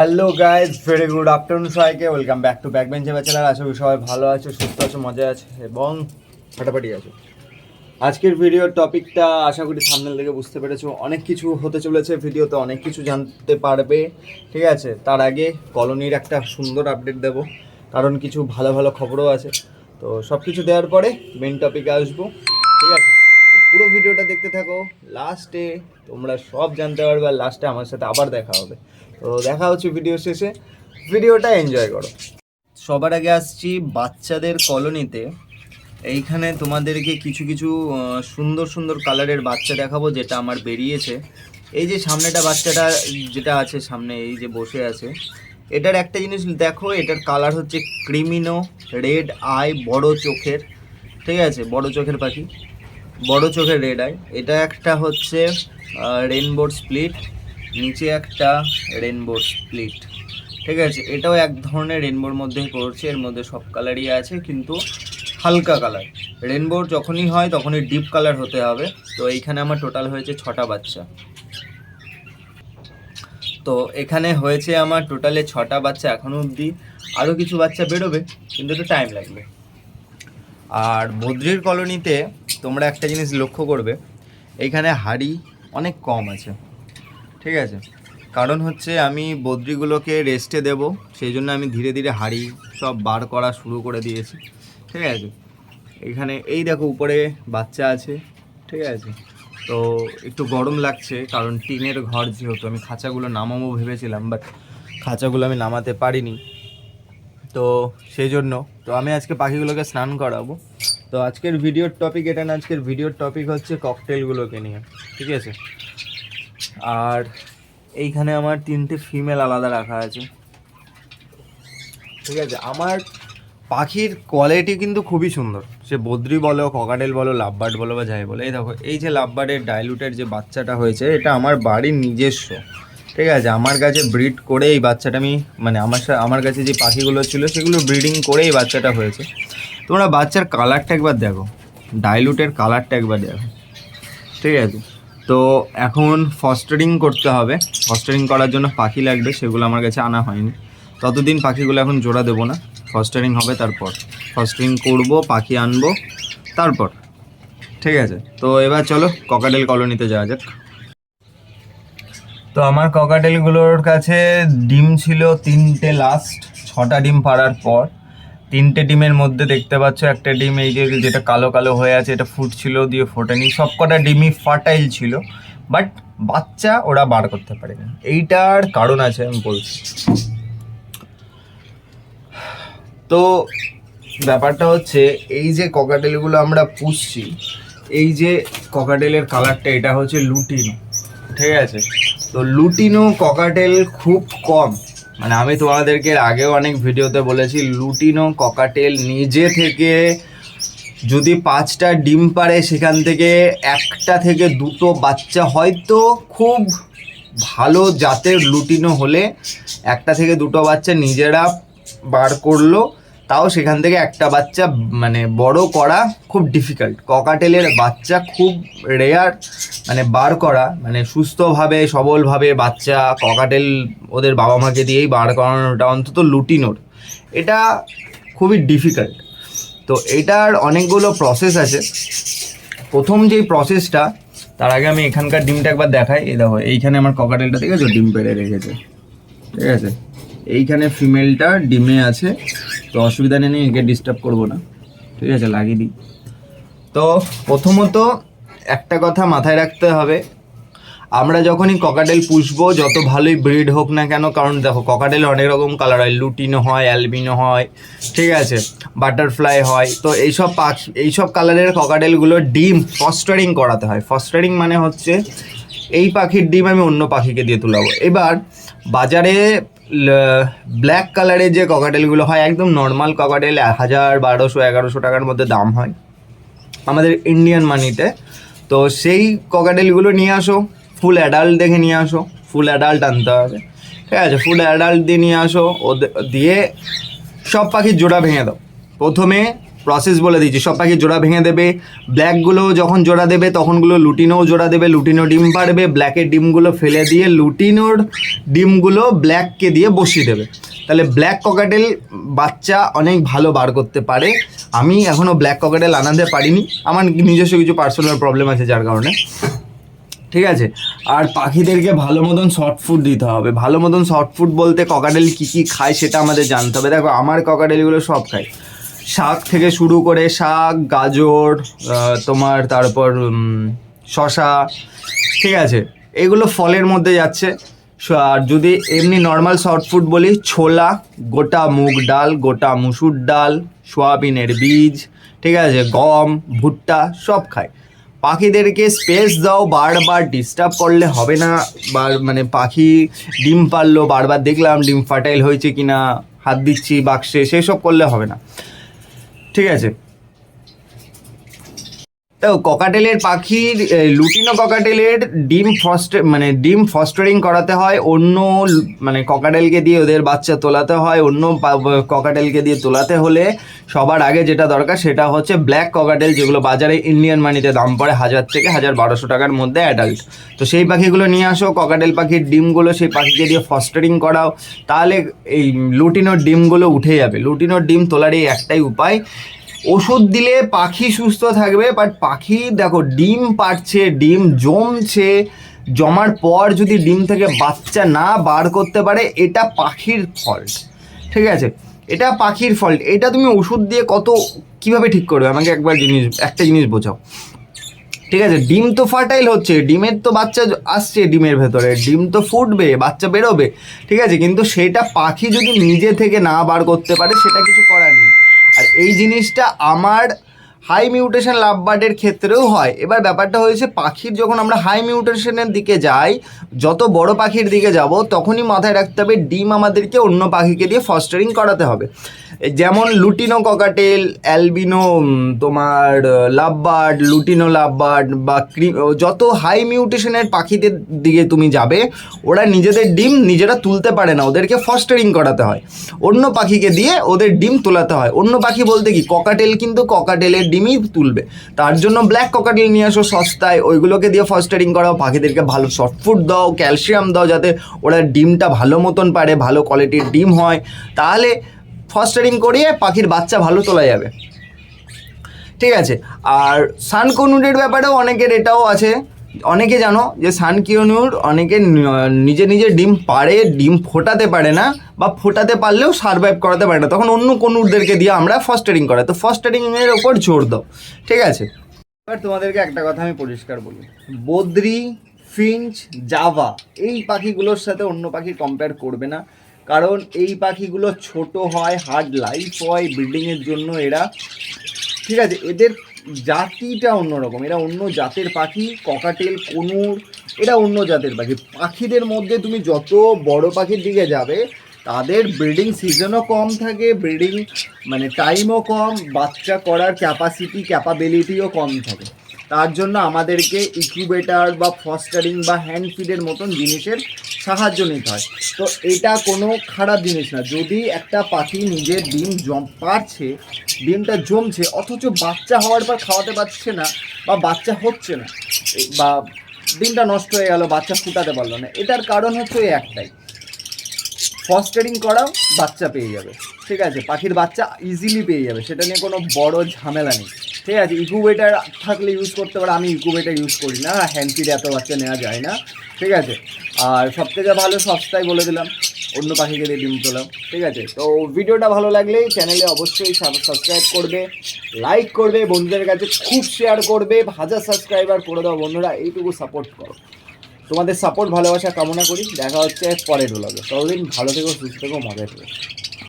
Hello guys very good afternoon সবাইকে। Welcome back to back বেঞ্চে bachelor. আশা করি সবাই ভালো আছো, সুস্থ আছো, মজা আছে এবং ফাটাফাটি আছো। আজকের ভিডিওর টপিকটা আশা করি সামনে থেকে বুঝতে পেরেছ। অনেক কিছু হতে চলেছে ভিডিওতে অনেক কিছু জানতে পারবে। ঠিক আছে? তার আগে কলোনির একটা সুন্দর আপডেট দেবো। কারণ কিছু ভালো ভালো খবরও আছে। তো সব কিছু দেওয়ার পরে মেন টপিকে আসব। ঠিক আছে? পুরো ভিডিওটা দেখতে থাকো। লাস্টে তোমরা সব জানতে পারবে আর লাস্টে আমার সাথে আবার দেখা হবে। তো দেখা হচ্ছে ভিডিও শেষে। ভিডিওটা এনজয় করো। সবার আগে আসছি বাচ্চাদের কলোনিতে। এইখানে তোমাদেরকে কিছু কিছু সুন্দর সুন্দর কালারের বাচ্চা দেখাবো, যেটা আমার বেরিয়েছে। এই যে সামনেটা বাচ্চাটা, যেটা আছে সামনে, এই যে বসে আছে। এটার একটা জিনিস দেখো, এটার কালার হচ্ছে ক্রিমিনো রেড আই, বড় চোখের। ঠিক আছে? বড় চোখের পাখি। বড় চোখের রেড আই। এটা একটা হচ্ছে রেনবোর স্প্লিট নিচে একটা রেনবোর স্প্লিট ঠিক আছে, এটাও এক ধরনের রেনবোর মধ্যে পড়ছে, এর মধ্যে সব কালারই আছে, কিন্তু হালকা কালার রেনবোর যখনই হয়, তখনই ডিপ কালার হতে হবে। তো এইখানে আমার টোটাল হয়েছে ছটা বাচ্চা। তো এখানে হয়েছে আমার টোটালে ছটা বাচ্চা এখনও অবধি। আরও কিছু বাচ্চা বেরোবে, কিন্তু একটু টাইম লাগবে। আর বদ্রির কলোনিতে তোমরা একটা জিনিস লক্ষ্য করবে এইখানে হাড়ি অনেক কম আছে। ঠিক আছে? কারণ হচ্ছে আমি বদ্রিগুলোকে রেস্টে দেব, সেই জন্য আমি ধীরে ধীরে হাড়ি সব বার করা শুরু করে দিয়েছি। ঠিক আছে? এখানে, এই দেখো উপরে বাচ্চা আছে, ঠিক আছে? তো একটু গরম লাগছে, কারণ টিনের ঘর যেহেতু, আমি খাঁচাগুলো নামাবো ভেবেছিলাম বাট খাঁচাগুলো আমি নামাতে পারিনি। তো সেই জন্য, তো আমি আজকে পাখিগুলোকে স্নান করাবো। তো আজকের ভিডিওর টপিক এটা না, আজকের ভিডিওর টপিক হচ্ছে ককটেলগুলোকে নিয়ে, ঠিক আছে? আর এইখানে আমার তিনটে ফিমেল আলাদা রাখা আছে। ঠিক আছে, আমার পাখির কোয়ালিটি কিন্তু খুবই সুন্দর। সে বদ্রি বলো ককাটেল বলো, লাভবার্ড বলো বা যাই বলো, এই দেখো, এই যে লাভবার্ডের ডাইলুটের যে বাচ্চাটা হয়েছে, এটা আমার বাড়ির নিজস্ব। ঠিক আছে, আমার কাছে ব্রিড করে এই বাচ্চাটা আমি মানে আমার আমার কাছে যে পাখিগুলো ছিল, সেগুলো ব্রিডিং করে এই বাচ্চাটা হয়েছে। তোমরা বাচ্চার কালারটা একবার দেখো ডাইলুটের কালারটা একবার দেখো। ঠিক আছে তো এখন ফস্টারিং করতে হবে। ফস্টারিং করার জন্য পাখি লাগবে, সেগুলো আমার কাছে আনা হয়নি। ততদিন পাখিগুলো এখন জোড়া দেবো না। ফস্টারিং হবে তারপর। ফস্টারিং করব, পাখি আনব, তারপর। ঠিক আছে? তো এবার চলো ককাডেল কলোনিতে যাওয়া যাক। তো আমার ককাটেলগুলোর কাছে ডিম ছিল তিনটে লাস্ট ছটা ডিম পাড়ার পর। তিনটে ডিমের মধ্যে দেখতে পাচ্ছ, একটা ডিম এই যে যেটা কালো কালো হয়ে আছে, এটা ফুটছিল, দিয়ে ফোটেনি। সব কটা ডিমই ফার্টাইল ছিল, বাট বাচ্চা ওরা বার করতে পারেনি। এইটার কারণ আছে, আমি বলছি। তো ব্যাপারটা হচ্ছে, এই যে ককাটেলগুলো আমরা পুষছি, এই যে ককাটেলের কালারটা এটা হচ্ছে লুটিনো, ঠিক আছে? তো লুটিনো ককাটেল খুব কম। মানে আমি তোমাদেরকে আগেও অনেক ভিডিওতে বলেছি, লুটিনো ককাটেল নিজে থেকে যদি পাঁচটা ডিম পারে সেখান থেকে একটা থেকে দুটো বাচ্চা হয়তো খুব ভালো জাতের লুটিনো হলে একটা থেকে দুটো বাচ্চা নিজেরা বার করল। তাও সেখান থেকে একটা বাচ্চা মানে বড় করা খুব ডিফিকাল্ট ককাটেলের বাচ্চা খুব রেয়ার মানে বার করা মানে সুস্থভাবে, সবলভাবে বাচ্চা ককাটেল ওদের বাবা মাকে দিয়েই বার করানোটা অন্তত লুটিনোর। এটা খুবই ডিফিকাল্ট তো এটার অনেকগুলো প্রসেস আছে। প্রথম যেই প্রসেসটা তার আগে আমি এখানকার ডিমটা একবার দেখাই। এই দেখো, এইখানে আমার ককাটেলটা দেখেছ? ডিম পেড়ে রেখেছে। ঠিক আছে? এইখানে ফিমেলটা ডিমে আছে। তো অসুবিধা নেই একে ডিস্টার্ব করব না। ঠিক আছে, লাগিয়ে দিই। তো প্রথমত একটা কথা মাথায় রাখতে হবে, আমরা যখনই ককাটেল পুষবো, যত ভালোই ব্রিড হোক না কেন, কারণ দেখো ককাটেল অনেক রকম কালার হয় লুটিনো হয় অ্যালবিনো হয়, ঠিক আছে বাটারফ্লাই হয়, তো এইসব পাখি এইসব কালারের ককাটেলগুলো ডিম ফস্টারিং করাতে হয়। ফস্টারিং মানে হচ্ছে, এই পাখির ডিম আমি অন্য পাখিকে দিয়ে তুলাবো। এবার বাজারে ব্ল্যাক কালারের যে ককাটেলগুলো হয়, একদম নর্মাল ককাটেল হাজার বারোশো, এগারোশো টাকার মধ্যে দাম হয়। আমাদের ইন্ডিয়ান মানিতে তো। সেই ককাটেলগুলো নিয়ে আসো ফুল অ্যাডাল্ট দেখে নিয়ে আসো ফুল অ্যাডাল্ট আনতে হবে। ঠিক আছে ফুল অ্যাডাল্ট দিয়ে নিয়ে আসো ওদের দিয়ে সব পাখির জোড়া ভেঙে দাও। প্রথমে প্রসেস বলে দিচ্ছি সব পাখি জোড়া ভেঙে দেবে। ব্ল্যাকগুলো যখন জোড়া দেবে, তখনগুলো লুটিনোও জোড়া দেবে, লুটিনো ডিম পারবে ব্ল্যাকের ডিমগুলো ফেলে দিয়ে লুটিনোর ডিমগুলো ব্ল্যাককে দিয়ে বসিয়ে দেবে। তাহলে ব্ল্যাক ককাটেল বাচ্চা অনেক ভালো বার করতে পারে। আমি এখনও ব্ল্যাক ককাটেল আনাতে পারিনি। আমার নিজস্ব কিছু পার্সোনাল প্রবলেম আছে যার কারণে। ঠিক আছে? আর পাখিদেরকে ভালো মতন শর্ট ফুড দিতে হবে। ভালো মতন শর্ট ফুড বলতে ককাটেল কী কী খায় সেটা আমাদের জানতে হবে। দেখো, আমার ককাটেলগুলো সব খায়। শাক থেকে শুরু করে শাক, গাজর তোমার তারপর শশা ঠিক আছে, এগুলো ফলের মধ্যে যাচ্ছে। আর যদি এমনি নর্মাল শর্ট ফুড বলি, ছোলা, গোটা মুগ ডাল, গোটা মুসুর ডাল, সোয়াবিনের বীজ, ঠিক আছে, গম, ভুট্টা, সব খায় পাখিদেরকে স্পেস দাও, বারবার ডিস্টার্ব করলে হবে না, বা মানে পাখি ডিম পারল, বারবার দেখলাম ডিম ফার্টাইল হয়েছে কিনা, হাত দিচ্ছি, বাক্সে, সেসব করলে হবে না। ঠিক আছে। তো ককাটেলের পাখির লুটিনো ককাটেলের ডিম ফস্টে মানে ডিম ফস্টারিং করাতে হয়, অন্য মানে ককাটেলকে দিয়ে ওদের বাচ্চা তোলাতে হয়, অন্য ককাটেলকে দিয়ে তোলাতে হলে সবার আগে যেটা দরকার সেটা হচ্ছে ব্ল্যাক ককাটেল যেগুলো বাজারে ইন্ডিয়ান মানিতে দাম পড়ে হাজার থেকে হাজার বারোশো টাকার মধ্যে অ্যাডাল্ট তো সেই পাখিগুলো নিয়ে আসো ককাটেল পাখির ডিমগুলো সেই পাখিকে দিয়ে ফস্টারিং করাও, তাহলে এই লুটিনোর ডিমগুলো উঠে যাবে। লুটিনোর ডিম তোলার এই একটাই উপায় ওষুধ দিলে পাখি সুস্থ থাকবে বাট পাখি, দেখো, ডিম পাড়ছে, ডিম জমছে, জমার পর যদি ডিম থেকে বাচ্চা না বার করতে পারে, এটা পাখির ফল্ট ঠিক আছে? এটা পাখির ফল্ট এটা তুমি ওষুধ দিয়ে কত, কীভাবে ঠিক করবে? আমাকে একবার জিনিস, একটা জিনিস বোঝাও। ঠিক আছে, ডিম তো ফার্টাইল হচ্ছে, ডিমের তো বাচ্চা আসছে ডিমের ভেতরে, ডিম তো ফুটবে, বাচ্চা বেরোবে, ঠিক আছে? কিন্তু সেটা পাখি যদি নিজে থেকে না বার করতে পারে, সেটা কিছু করার নেই। আর এই জিনিসটা আমার হাই মিউটেশন লাভ বার্ডের ক্ষেত্রেও হয়। এবার ব্যাপারটা হয়েছে, পাখির যখন আমরা হাই মিউটেশনের দিকে যাই, যত বড় পাখির দিকে যাব, তখনই মাথায় রাখতে হবে, ডিম আমাদেরকে অন্য পাখিকে দিয়ে ফস্টারিং করাতে হবে। যেমন লুটিনো ককাটেল, অ্যালবিনো তোমার লাভবার্ড, লুটিনো লাভবার্ড বা যত হাই মিউটেশনের পাখিদের দিকে তুমি যাবে, ওরা নিজেদের ডিম নিজেরা তুলতে পারে না, ওদেরকে ফস্টারিং করাতে হয়। অন্য পাখিকে দিয়ে ওদের ডিম তোলাতে হয়। অন্য পাখি বলতে কি, ককাটেল কিন্তু ককাটেলের ডিমই তুলবে। তার জন্য ব্ল্যাক ককাটেল নিয়ে আসো সস্তায়, ওইগুলোকে দিয়ে ফস্টারিং করাও, পাখিদেরকে ভালো সফট দাও ক্যালসিয়াম দাও, যাতে ওরা ডিমটা ভালো মতন পারে, ভালো কোয়ালিটির ডিম হয়। তাহলে ফস্টারিং করিয়ে পাখির বাচ্চা ভালো তোলা যাবে। ঠিক আছে? আর সানকনুরের ব্যাপারেও অনেকের এটাও আছে। অনেকে জানো যে সানকিউনুর অনেকে নিজে নিজে ডিম পারে ডিম ফোটাতে পারে না বা ফোটাতে পারলেও সার্ভাইভ করাতে পারে না। তখন অন্য কনুরদেরকে দিয়ে আমরা ফস্টারিং করাই। তো ফস্টারিংয়ের ওপর জোর দাও। ঠিক আছে? এবার তোমাদেরকে একটা কথা আমি পরিষ্কার বলি। বদ্রি, ফিঞ্চ, জাভা এই পাখিগুলোর সাথে অন্য পাখি কম্পেয়ার করবে না। কারণ এই পাখিগুলো ছোট হয় হার্ড লাইফ হয় ব্রিডিংয়ের জন্য এরা, ঠিক আছে, এদের জাতিটা অন্যরকম। এরা অন্য জাতের পাখি ককাটেল কনুর, এরা অন্য জাতের পাখি। পাখিদের মধ্যে তুমি যত বড় পাখির দিকে যাবে, তাদের ব্রিডিং সিজনও কম থাকে ব্রিডিং মানে টাইমও কম, বাচ্চা করার ক্যাপাসিটি ক্যাপাবিলিটিও কম থাকে। তার জন্য আমাদেরকে ইকুবেটার বা ফস্টারিং বা হ্যান্ড ফিডের মতন জিনিসের সাহায্য নিতে হয়। তো এটা কোনো খারাপ জিনিস না। যদি একটা পাখি নিজের ডিম জম পারছে ডিমটা জমছে, অথচ বাচ্চা হওয়ার পর খাওয়াতে পারছে না বা বাচ্চা হচ্ছে না বা ডিমটা নষ্ট হয়ে গেল, বাচ্চা ফুটাতে পারল না, এটার কারণ হচ্ছে ওই একটাই। ফস্টারিং করাও বাচ্চা পেয়ে যাবে। ঠিক আছে, পাখির বাচ্চা ইজিলি পেয়ে যাবে। সেটা নিয়ে কোনো বড় ঝামেলা নেই। ঠিক আছে ইকুবেটার থাকলে ইউজ করতে পারে, আমি ইকুবেটার ইউজ করি না হ্যান্ডফিড এত বাচ্চা নেওয়া যায় না, ঠিক আছে? আর সব থেকে ভালো সস্তায় বলে দিলাম, অন্য পাখিকে দিয়ে ডিম তোলাম ঠিক আছে? তো ভিডিওটা ভালো লাগলে চ্যানেলে অবশ্যই সাবস্ক্রাইব করবে লাইক করবে, বন্ধুদের কাছে খুব শেয়ার করবে, হাজার সাবস্ক্রাইবার করে দাও বন্ধুরা, এইটুকু সাপোর্ট করো। তোমাদের সাপোর্ট ভালোবাসা, কামনা করি, দেখা হচ্ছে পরের ব্লগে ততদিন ভালো থেকো, সুস্থ থেকো, মজা থেকো।